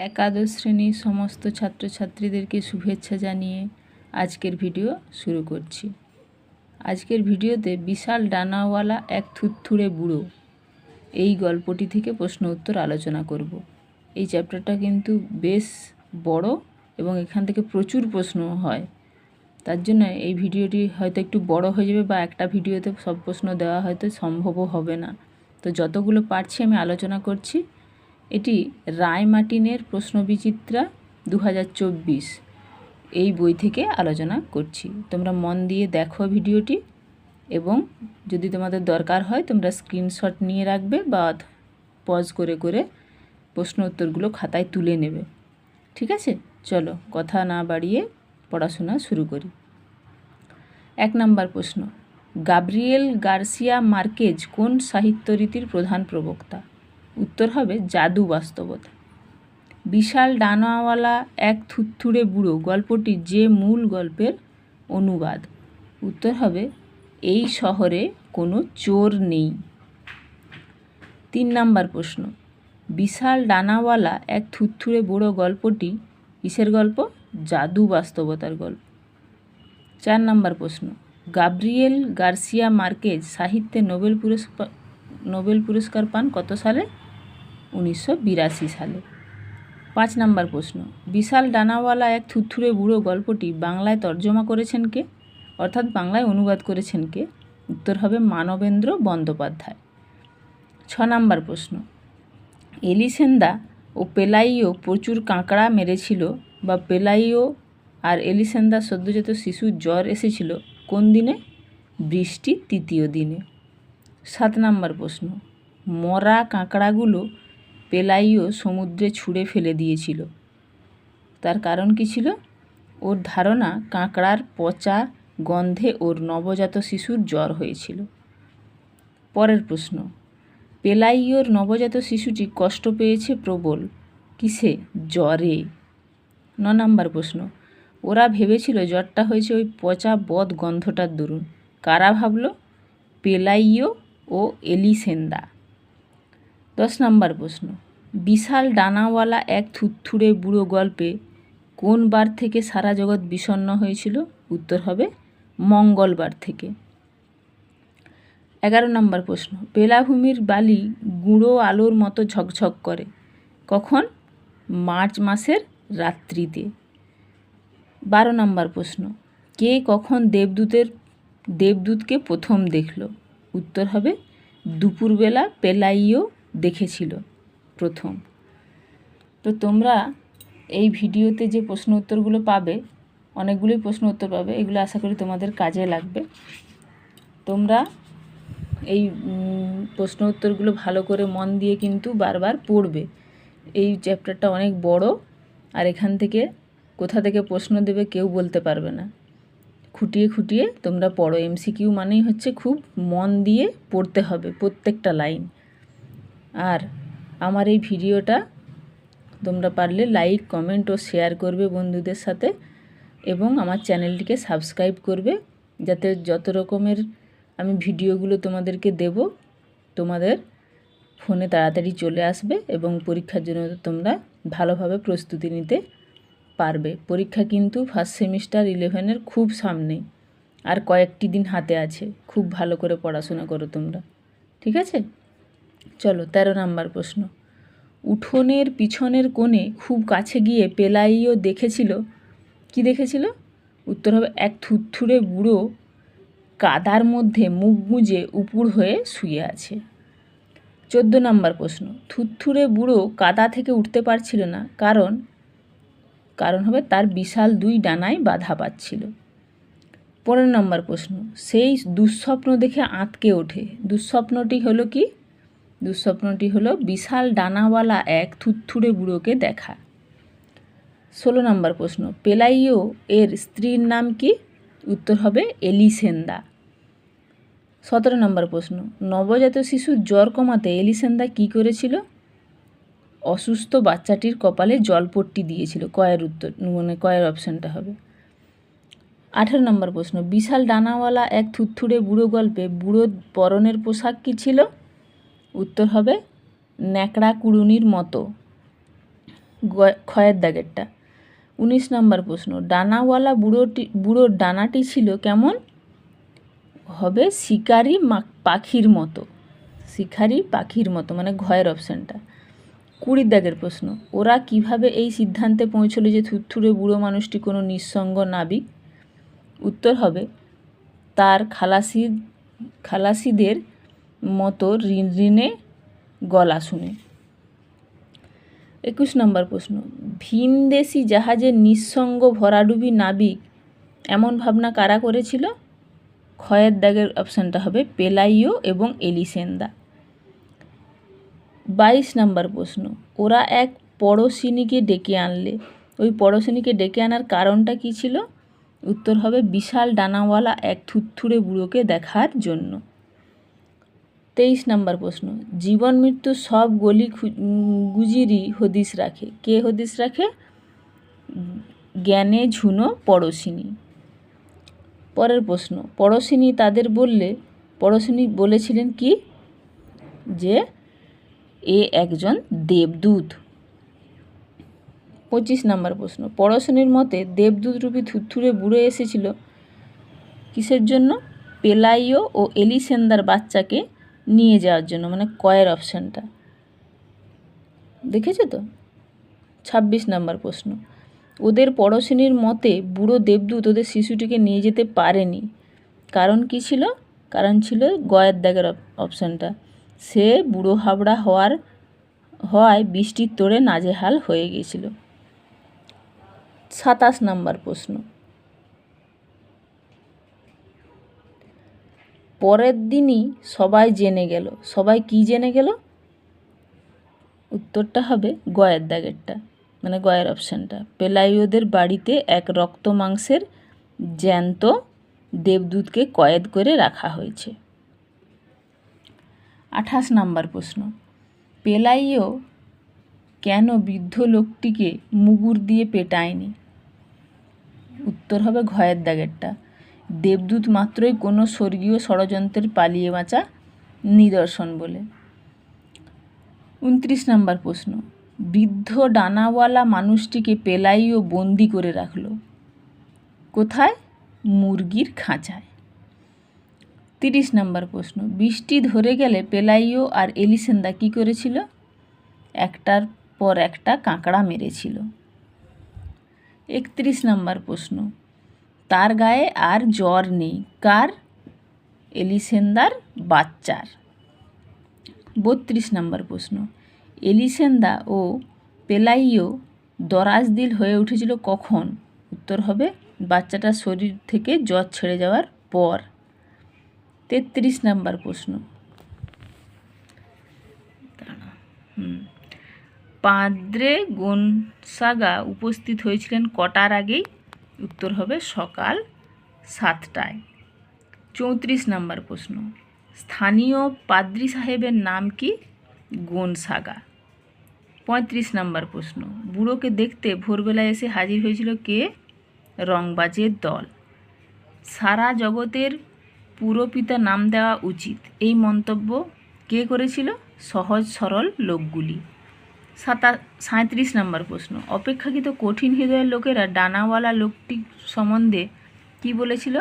একাদশ শ্রেণির সমস্ত ছাত্রছাত্রীদেরকে শুভেচ্ছা জানিয়ে আজকের ভিডিও শুরু করছি। আজকের ভিডিওতে বিশাল ডানাওয়ালা এক থুতথুড়ে বুড়ো। এই গল্পটি থেকে প্রশ্ন উত্তর আলোচনা করব। এই চ্যাপ্টারটা কিন্তু বেশ বড় এবং এখান থেকে প্রচুর প্রশ্ন হয়। তার জন্য এই ভিডিওটি হয়তো একটু বড় হয়ে যাবে বা একটা ভিডিওতে সব প্রশ্ন দেওয়া হয়তো সম্ভবও হবে না। তো যতগুলো পারছি আমি আলোচনা করছি। এটি রায় মার্টিনের প্রশ্নবিচিত্রা দু হাজার চব্বিশ। এই বই থেকে আলোচনা করছি। তোমরা মন দিয়ে দেখো ভিডিওটি এবং যদি তোমাদের দরকার হয়, তোমরা স্ক্রিনশট নিয়ে রাখবে বা পজ করে করে প্রশ্ন উত্তরগুলো খাতায় তুলে নেবে। ঠিক আছে? চলো, কথা না বাড়িয়ে পড়াশোনা শুরু করি। এক নম্বর প্রশ্ন। গাব্রিয়েল গার্সিয়া মার্কেজ কোন সাহিত্য রীতির প্রধান প্রবক্তা? উত্তর হবে জাদু বাস্তবতা। বিশাল ডানাওয়ালা এক থুত্থুড়ে বুড়ো, গল্পটি যে মূল গল্পের অনুবাদ। উত্তর হবে, এই শহরে কোনো চোর নেই। তিন নাম্বার প্রশ্ন, বিশাল ডানাওয়ালা এক থুত্থুড়ে বুড়ো গল্পটি কিসের গল্প? জাদু বাস্তবতার গল্প। চার নাম্বার প্রশ্ন, গাব্রিয়েল গার্সিয়া মার্কেজ সাহিত্যে নোবেল পুরস্কার নোবেল পুরস্কার পান কত সালে? উনিশশো বিরাশি সালে। পাঁচ নাম্বার প্রশ্ন, বিশাল ডানাওয়ালা এক থুথুরে বুড়ো গল্পটি বাংলায় তর্জমা করেছেন কে? অর্থাৎ বাংলায় অনুবাদ করেছেন কে? উত্তর হবে মানবেন্দ্র বন্দ্যোপাধ্যায়। ছ নাম্বার প্রশ্ন, এলিসেন্দা ও পেলাইও প্রচুর কাঁকড়া মেরেছিল বা পেলাইও আর এলিসেন্দা সদ্যজাত শিশুর জ্বর এসেছিল কোন দিনে? বৃষ্টি তৃতীয় দিনে। সাত নাম্বার প্রশ্ন, মরা কাঁকড়াগুলো পেলাইও সমুদ্রে ছুঁড়ে ফেলে দিয়েছিল। তার কারণ কি ছিল? ওর ধারণা, কাঁকড়ার পচা গন্ধে ওর নবজাত শিশুর জ্বর হয়েছিল। পরের প্রশ্ন, পেলাইওর নবজাত শিশুটি কষ্ট পেয়েছে প্রবল, কিসে? জ্বরে। ন নম্বর প্রশ্ন, ওরা ভেবেছিল জ্বরটা হয়েছে ওই পচা বদ গন্ধটার দরুন। কারা ভাবল? পেলাইও ও এলিসেন্দা। দশ নম্বর প্রশ্ন। বিশাল ডানাওয়ালা এক থুত্থুড়ে বুড়ো গল্পে কোন বার থেকে সারা জগৎ বিষণ্ন হয়েছিল? উত্তর হবে, মঙ্গলবার থেকে। এগারো নম্বর প্রশ্ন, বেলাভূমির বালি গুঁড়ো আলোর মতো ঝকঝক করে। কখন? মার্চ মাসের রাত্রিতে। বারো নম্বর প্রশ্ন, কে কখন দেবদূতের, দেবদূতকে প্রথম দেখল? উত্তর হবে, দুপুরবেলা পেলাইও দেখেছিল প্রথম। তো তোমরা এই ভিডিওতে যে প্রশ্ন উত্তরগুলো পাবে, অনেকগুলোই প্রশ্ন উত্তর পাবে, এগুলো আশা করি তোমাদের কাজে লাগবে। তোমরা এই প্রশ্ন উত্তরগুলো ভালো করে মন দিয়ে কিন্তু বারবার পড়বে। এই চ্যাপ্টারটা অনেক বড় আর এখান থেকে কোথা থেকে প্রশ্ন দেবে কেউ বলতে পারবে না। খুঁটিয়ে খুঁটিয়ে তোমরা পড়ো। এমসিকিউ মানেই হচ্ছে খুব মন দিয়ে পড়তে হবে প্রত্যেকটা লাইন। আর আমার এই ভিডিওটা তোমরা পারলে লাইক কমেন্ট ও শেয়ার করবে বন্ধুদের সাথে এবং আমার চ্যানেলটিকে সাবস্ক্রাইব করবে যাতে যত রকমের আমি ভিডিওগুলো তোমাদেরকে দেব, তোমাদের ফোনে তাড়াতাড়ি চলে আসবে এবং পরীক্ষার জন্য তোমরা ভালোভাবে প্রস্তুতি নিতে পারবে। পরীক্ষা কিন্তু ফার্স্ট সেমিস্টার ইলেভেনের খুব সামনে আর কয়েকটি দিন হাতে আছে। খুব ভালো করে পড়াশোনা করো তোমরা। ঠিক আছে? চলো, তেরো নাম্বার প্রশ্ন। উঠোনের পিছনের কোণে খুব কাছে গিয়ে পেলাইও দেখেছিল? কি দেখেছিল? উত্তর হবে, এক থুরথুরে বুড়ো কাদার মধ্যে মুখ গুঁজে উপুর হয়ে শুয়ে আছে। চোদ্দ নম্বর প্রশ্ন থুরথুরে বুড়ো কাদা থেকে উঠতে পারছিল না, কারণ কারণ হবে তার বিশাল দুই ডানায় বাধা পাচ্ছিল। পনেরো নম্বর প্রশ্ন, সেই দুঃস্বপ্ন দেখে আঁতকে ওঠে। দুঃস্বপ্নটি হলো কি? দুঃস্বপ্নটি হলো বিশাল ডানাওয়ালা এক থুত্থুড়ে বুড়োকে দেখা। ষোলো নম্বর প্রশ্ন, পেলাইও এর স্ত্রীর নাম কি? উত্তর হবে এলিসেন্দা। সতেরো নম্বর প্রশ্ন, নবজাত শিশুর জ্বর কমাতে এলিসেন্দা কি করেছিল? অসুস্থ বাচ্চাটির কপালে জলপট্টি দিয়েছিল, কয়ের উত্তর মানে কয়ের অপশানটা হবে। আঠেরো নম্বর প্রশ্ন, বিশাল ডানাওয়ালা এক থুত্থুড়ে বুড়ো গল্পে বুড়ো পরনের পোশাক কী ছিল? উত্তর হবে ন্যাকড়া কুড়ুনির মতো ক্ষয়ের দাগেরটা। উনিশ নম্বর প্রশ্ন, ডানাওয়ালা বুড়োটি বুড়োর ডানাটি ছিল কেমন? হবে শিকারি পাখির মতো। শিকারি পাখির মতো মানে ঘয়ের অপশানটা। কুড়ির দাগের প্রশ্ন, ওরা কীভাবে এই সিদ্ধান্তে পৌঁছলো যে থুরথুরে বুড়ো মানুষটি কোনো নিঃসঙ্গ নাবিক? উত্তর হবে, তার খালাসি খালাসিদের মতো ঋণ, ঋণে গলা শুনে। একুশ নম্বর প্রশ্ন। ভিনদেশি জাহাজের নিঃসঙ্গ ভরাডুবি নাবিক এমন ভাবনা কারা করেছিল? ক্ষয়ের দাগের অপশানটা হবে পেলাইও এবং এলিসেন্দা। বাইশ নম্বর প্রশ্ন। ওরা এক পড়শিনীকে ডেকে আনলে। ওই পড়শিনীকে ডেকে আনার কারণটা কী ছিল? উত্তর হবে বিশাল ডানাওয়ালা এক থুত্থুরে বুড়োকে দেখার জন্য। তেইশ নম্বর প্রশ্ন, জীবন মৃত্যু সব গলি গুজিরই হদিস রাখে। কে হদিস রাখে? জ্ঞানে ঝুনো পড়শিনী পরের প্রশ্ন পড়শিনী তাদের বললে পড়শিনী বলেছিলেন কি? যে, এ একজন দেবদূত। পঁচিশ নম্বর প্রশ্ন পড়শিনীর মতে দেবদূত রূপী থুরথুরে বুড়ো এসেছিল কিসের জন্য? পেলাইও ও এলিসেন্দার বাচ্চাকে নিয়ে যাওয়ার জন্য মানে কয়ের অপশানটা দেখেছ তো? ছাব্বিশ নম্বর প্রশ্ন। ওদের পড়শিনীর মতে বুড়ো দেবদূত ওদের শিশুটিকে নিয়ে যেতে পারেনি। কারণ কি ছিল? কারণ ছিল গয়ের দাগের অপ- অপশানটা সে বুড়ো হাবড়া হওয়ার, হওয়ায় বৃষ্টির তোড়ে নাজেহাল হয়ে গিয়েছিল। সাতাশ নম্বর প্রশ্ন। পরের দিনই সবাই জেনে গেল। সবাই কি জেনে গেল? উত্তরটা হবে গয়ের দাগেরটা মানে গয়ের অপশানটা। পেলাইওদের বাড়িতে এক রক্ত মাংসের জ্যান্ত দেবদূতকে কয়েদ করে রাখা হয়েছে। আঠাশ নাম্বার প্রশ্ন। পেলাইও কেন বৃদ্ধ লোকটিকে মুগুর দিয়ে পেটায়নি? উত্তর হবে ঘয়ের দাগেরটা। দেবদূত মাত্রই কোনো স্বর্গীয় ষড়যন্ত্রের পালিয়ে বাঁচা নিদর্শন বলে। উনত্রিশ নম্বর প্রশ্ন। বৃদ্ধ ডানাওয়ালা মানুষটিকে পেলাইও বন্দি করে রাখল। কোথায়? মুরগির খাঁচায়। তিরিশ নম্বর প্রশ্ন। বৃষ্টি ধরে গেলে পেলাইও আর এলিসেন্দা কী করেছিল? একটার পর একটা কাঁকড়া মেরেছিল। একত্রিশ নম্বর প্রশ্ন। তার গায়ে আর জ্বর নেই। কার? এলিসেন্দার বাচ্চার। বত্রিশ নম্বর প্রশ্ন। এলিসেন্দা ও পেলাইও দরাজদিল হয়ে উঠেছিল কখন? উত্তর হবে বাচ্চাটার শরীর থেকে জ্বর ছেড়ে যাওয়ার পর। তেত্রিশ নম্বর প্রশ্ন। পাদ্রে গোনসাগা উপস্থিত হয়েছিলেন কটার আগেই? উত্তর হবে সকাল সাতটায়। চৌত্রিশ নম্বর প্রশ্ন। স্থানীয় পাদ্রি সাহেবের নাম কি? গোনসাগা পঁয়ত্রিশ নম্বর প্রশ্ন। বুড়োকে দেখতে ভোরবেলায় এসে হাজির হয়েছিল কে? রংবাজের দল। সারা জগতের পুরপিতা নাম দেওয়া উচিত। এই মন্তব্য কে করেছিল? সহজ সরল লোকগুলি। সাতা সাঁত্রিশ নম্বর প্রশ্ন। অপেক্ষাকৃত কঠিন হৃদয়ের লোকেরা ডানাওয়ালা লোকটি সম্বন্ধে কি বলেছিল?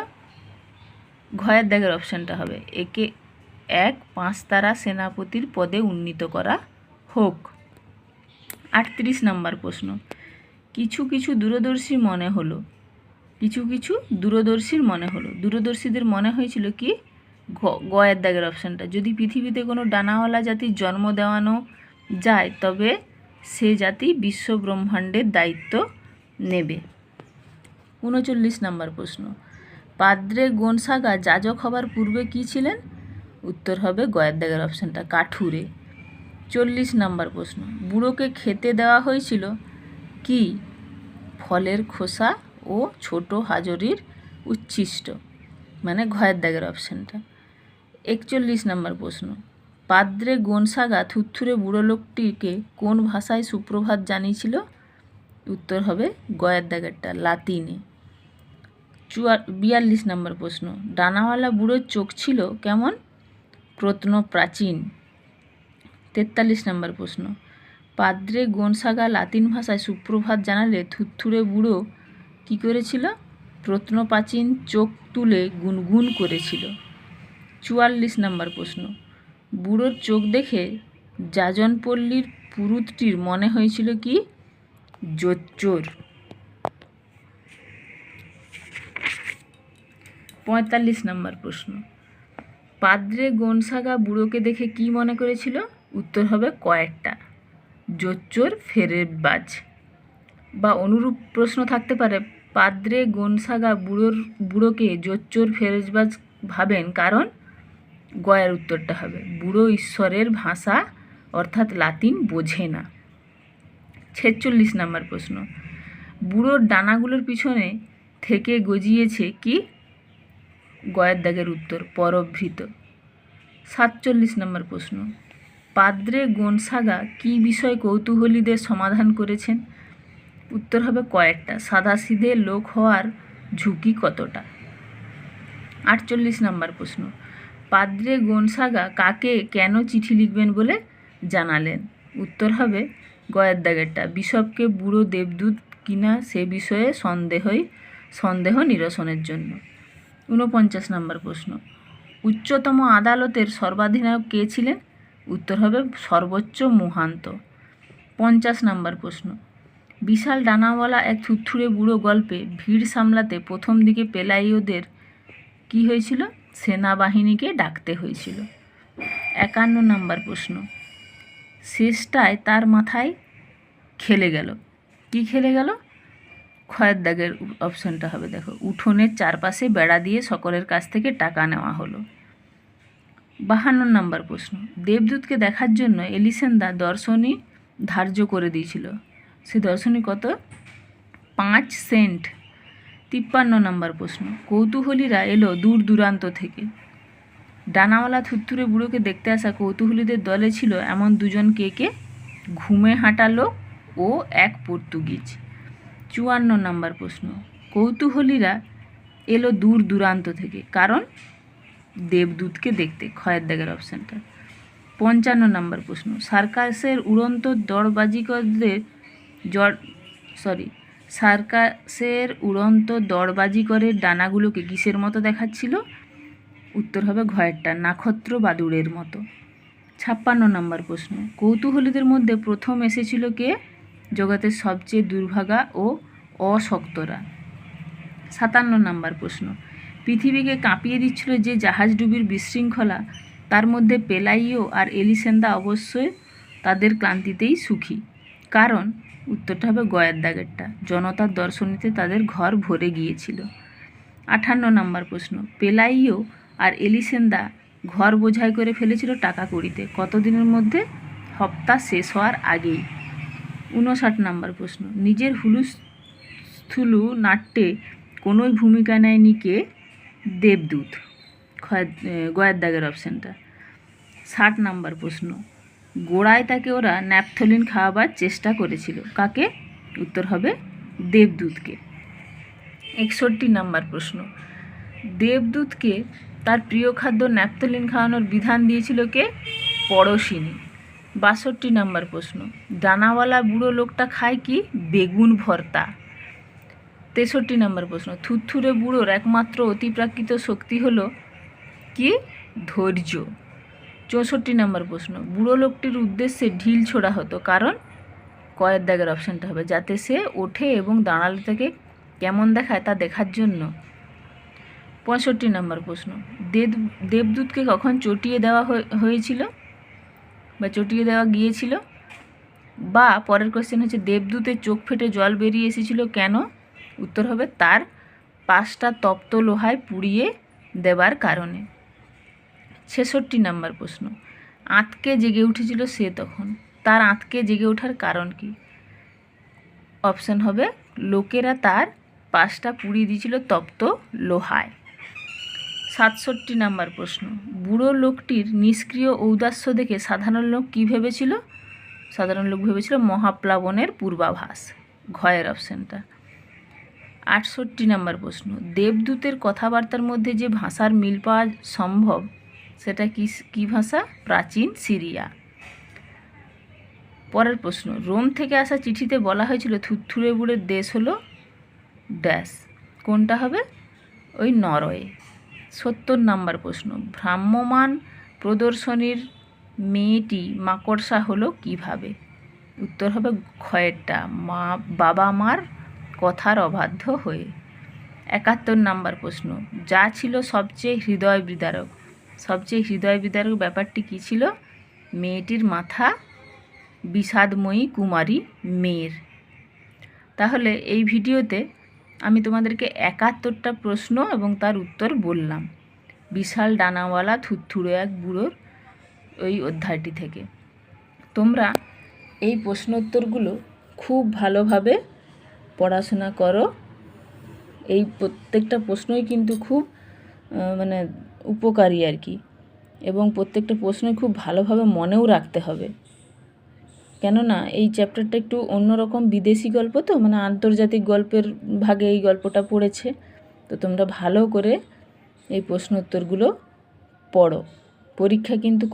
ঘয়ের দাগের অপশানটা হবে। একে এক পাঁচ তারা সেনাপতির পদে উন্নীত করা হোক। আটত্রিশ নম্বর প্রশ্ন। কিছু কিছু দূরদর্শী মনে হলো। কিছু কিছু দূরদর্শীর মনে হলো। দূরদর্শীদের মনে হয়েছিল কি? গয়ের দাগের অপশানটা। যদি পৃথিবীতে কোনো ডানাওয়ালা জাতির জন্ম দেওয়ানো যায়, তবে সে জাতি বিশ্ব ব্রহ্মাণ্ডের দায়িত্ব নেবে। উনচল্লিশ নম্বর প্রশ্ন। পাদ্রে গোনসাগা যাজক হবার পূর্বে কি ছিলেন? উত্তর হবে গয়ের দাগের অপশানটা, কাঠুরে। চল্লিশ নম্বর প্রশ্ন। বুড়োকে খেতে দেওয়া হয়েছিল কি? ফলের খোসা ও ছোট হাজরির উচ্ছিষ্ট। মানে ঘয়ের দাগের অপশানটা। একচল্লিশ নম্বর প্রশ্ন। পাদ্রে গোনসাগা থুরথুরে বুড়ো লোকটিকে কোন ভাষায় সুপ্রভাত জানিয়েছিল? উত্তর হবে গয়ের দাগেরটা, লাতিনে। চুয়া, বিয়াল্লিশ নম্বর প্রশ্ন। ডানাওয়ালা বুড়োর চোখ ছিল কেমন? প্রত্ন প্রাচীন। তেতাল্লিশ নম্বর প্রশ্ন। পাদ্রে গোনসাগা লাতিন ভাষায় সুপ্রভাত জানালে থুরথুরে বুড়ো কি করেছিল? প্রত্নপ্রাচীন চোখ তুলে গুনগুন করেছিল। চুয়াল্লিশ নম্বর প্রশ্ন। বুড়োর চোখ দেখে যাজনপল্লীর পুরুতটির মনে হয়েছিল কি? জোচ্চোর। পঁয়তাল্লিশ নম্বর প্রশ্ন। পাদ্রে গোনসাগা বুড়োকে দেখে কি মনে করেছিল? উত্তর হবে কয়েকটা। জোচ্চোর ফেরেবাজ বা অনুরূপ প্রশ্ন থাকতে পারে, পাদ্রে গোনসাগা বুড়োর বুড়োকে জোচ্চোর ফেরেজবাজ ভাবেন কারণ গয়ের উত্তরটা হবে। বুড়ো ঈশ্বরের ভাষা অর্থাৎ লাতিন বোঝে না। ছেচল্লিশ নাম্বার প্রশ্ন। বুড়োর ডানাগুলোর পিছনে থেকে গজিয়েছে কি? গয়ের দাগের উত্তর পরভৃত সাতচল্লিশ নম্বর প্রশ্ন। পাদ্রে গোনসাগা কি বিষয় কৌতূহলীদের সমাধান করেছেন? উত্তর হবে কয়েকটা। সাদাসিধে লোক হওয়ার ঝুঁকি কতটা? আটচল্লিশ নম্বর প্রশ্ন। পাদ্রে গোনসাগা কাকে কেন চিঠি লিখবেন বলে জানালেন? উত্তর হবে, গয়ের দাগেরটা। বিশপকে বুড়ো দেবদূত কিনা সে বিষয়ে সন্দেহই, সন্দেহ নিরসনের জন্য। ঊনপঞ্চাশ নম্বর প্রশ্ন। উচ্চতম আদালতের সর্বাধিনায়ক কে ছিলেন? উত্তর হবে, সর্বোচ্চ মহান্ত। পঞ্চাশ নম্বর প্রশ্ন। বিশাল ডানাওয়ালা এক থুথুরে বুড়ো গল্পে ভিড় সামলাতে প্রথম দিকে পেলাইওদের কি হয়েছিল? সেনাবাহিনীকে ডাকতে হয়েছিল। একান্ন নাম্বার প্রশ্ন। শেষটায় তার মাথায় খেলে গেল। কি খেলে গেল? খয়ের দাগের অপশনটা হবে, দেখো। উঠোনের চারপাশে বেড়া দিয়ে সকলের কাছ থেকে টাকা নেওয়া হলো। বাহান্ন নাম্বার প্রশ্ন। দেবদূতকে দেখার জন্য এলিসেন্দা দর্শনী ধার্য করে দিয়েছিল। সে দর্শনী কত? পাঁচ সেন্ট। তিপ্পান্ন নম্বর প্রশ্ন। কৌতূহলীরা এলো দূর দূরান্ত থেকে। ডানাওয়ালা থুত্তুরে বুড়োকে দেখতে আসা কৌতূহলীদের দলে ছিল এমন দুজন কে কে? ঘুমে হাঁটালো ও এক পর্তুগিজ। চুয়ান্ন নম্বর প্রশ্ন। কৌতূহলীরা এলো দূর দূরান্ত থেকে, কারণ দেবদূতকে দেখতে খয়ের দাগের অপশানটা। পঞ্চান্ন নম্বর প্রশ্ন। সার্কাসের উড়ন্ত দড়বাজিকরদের জড় সরি সার্কাসের উড়ন্ত দড়বাজিকরের ডানাগুলোকে কিসের মতো দেখাচ্ছিল। উত্তর হবে ঘয়েরটা, নাক্ষত্র বাদুড়ের মতো। ছাপ্পান্ন নম্বর প্রশ্ন। কৌতূহলীদের মধ্যে প্রথম এসেছিল কে? জগতের সবচেয়ে দুর্ভাগা ও অশক্তরা। সাতান্ন নম্বর প্রশ্ন। পৃথিবীকে কাঁপিয়ে দিচ্ছিল যে জাহাজ ডুবির বিশৃঙ্খলা, তার মধ্যে পেলাইও আর এলিসেন্দা অবশ্যই তাদের ক্লান্তিতেই সুখী। কারণ উত্তরটা হবে গয়ের দাগেরটা। জনতার দর্শনীতে তাদের ঘর ভরে গিয়েছিল। আঠান্ন নম্বর প্রশ্ন, পেলাইও আর এলিসেন্দা ঘর বোঝাই করে ফেলেছিল টাকা কড়িতে। কতদিনের মধ্যে? হপ্তা শেষ হওয়ার আগেই। উনষাট নম্বর প্রশ্ন, নিজের হুলুস্থুলু নাট্যে কোনোই ভূমিকা নেয়নি কে? দেবদূত। গয়ের দাগের অপশানটা ষাট নাম্বার প্রশ্ন গোড়ায় তাকে ওরা ন্যাপথলিন খাওয়াবার চেষ্টা করেছিল। কাকে? উত্তর হবে দেবদূতকে। একষট্টি নাম্বার প্রশ্ন। দেবদূতকে তার প্রিয় খাদ্য ন্যাপথলিন খাওয়ানোর বিধান দিয়েছিল কে? পড়শিনী। বাষট্টি নাম্বার প্রশ্ন। ডানাওয়ালা বুড়ো লোকটা খায় কি? বেগুন ভর্তা। তেষট্টি নাম্বার প্রশ্ন। থুরথুরে বুড়োর একমাত্র অতিপ্রাকৃত শক্তি হলো কি? ধৈর্য। চৌষট্টি নম্বর প্রশ্ন, বুড়ো লোকটির উদ্দেশ্যে ঢিল ছোড়া হতো, কারণ কয়ের দাগের অপশানটা হবে, যাতে সে ওঠে এবং দাঁড়ালে থেকে কেমন দেখায় তা দেখার জন্য। পঁয়ষট্টি নম্বর প্রশ্ন, দেব, দেবদূতকে কখন চটিয়ে দেওয়া হয়েছিল বা চটিয়ে দেওয়া গিয়েছিল? বা পরের কোশ্চেন হচ্ছে, দেবদূতের চোখ ফেটে জল বেরিয়ে এসেছিল কেন? উত্তর হবে, তার পাঁচটা তপ্ত লোহায় পুড়িয়ে দেবার কারণে। ছেষট্টি নাম্বার প্রশ্ন। আঁতকে জেগে উঠেছিল সে তখন। তার আঁতকে জেগে ওঠার কারণ কি? অপশান হবে, লোকেরা তার পাশটা পুড়িয়ে দিয়েছিল তপ্ত লোহায়। সাতষট্টি নাম্বার প্রশ্ন, বুড়ো লোকটির নিষ্ক্রিয় ঔদাস্য দেখে সাধারণ লোক কী ভেবেছিল? সাধারণ লোক ভেবেছিল মহাপ্লাবনের পূর্বাভাস। ঘয়ের অপশানটা। আটষট্টি নাম্বার প্রশ্ন, দেবদূতের কথাবার্তার মধ্যে যে ভাষার মিল পাওয়া সম্ভব সেটা কি, কী ভাষা? প্রাচীন সিরিয়া। পরের প্রশ্ন, রোম থেকে আসা চিঠিতে বলা হয়েছিল থুরথুরে বুড়ের দেশ হলো ড্যাশ। কোনটা হবে? ওই নরওয়ে। সত্তর নাম্বার প্রশ্ন ভ্রাম্যমান প্রদর্শনীর মেয়েটি মাকড়সা হলো কীভাবে? উত্তর হবে ক্ষয়েরটা, মা, বাবা মার কথার অবাধ্য হয়ে। একাত্তর নাম্বার প্রশ্ন, যা ছিল সবচেয়ে হৃদয় বিদারক সবচেয়ে হৃদয় বিদারক ব্যাপারটি কী ছিল? মেয়েটির মাথা বিষাদময়ী কুমারী মেয়ের। তাহলে এই ভিডিওতে আমি তোমাদেরকে একাত্তরটা প্রশ্ন এবং তার উত্তর বললাম। বিশাল ডানাওয়ালা থুরথুরে এক বুড়োর ওই অধ্যায়টি থেকে। তোমরা এই প্রশ্ন উত্তরগুলো খুব ভালোভাবে পড়াশোনা করো। এই প্রত্যেকটা প্রশ্নই কিন্তু খুব মানে উপকারী আর কি। এবং প্রত্যেকটা প্রশ্নই খুব ভালোভাবে মনেও রাখতে হবে। কেননা এই চ্যাপ্টারটা একটু অন্যরকম বিদেশি গল্প তো মানে আন্তর্জাতিক গল্পের ভাগে এই গল্পটা পড়েছে। তো তোমরা ভালো করে এই প্রশ্ন উত্তরগুলো পড়ো। পরীক্ষা কিন্তু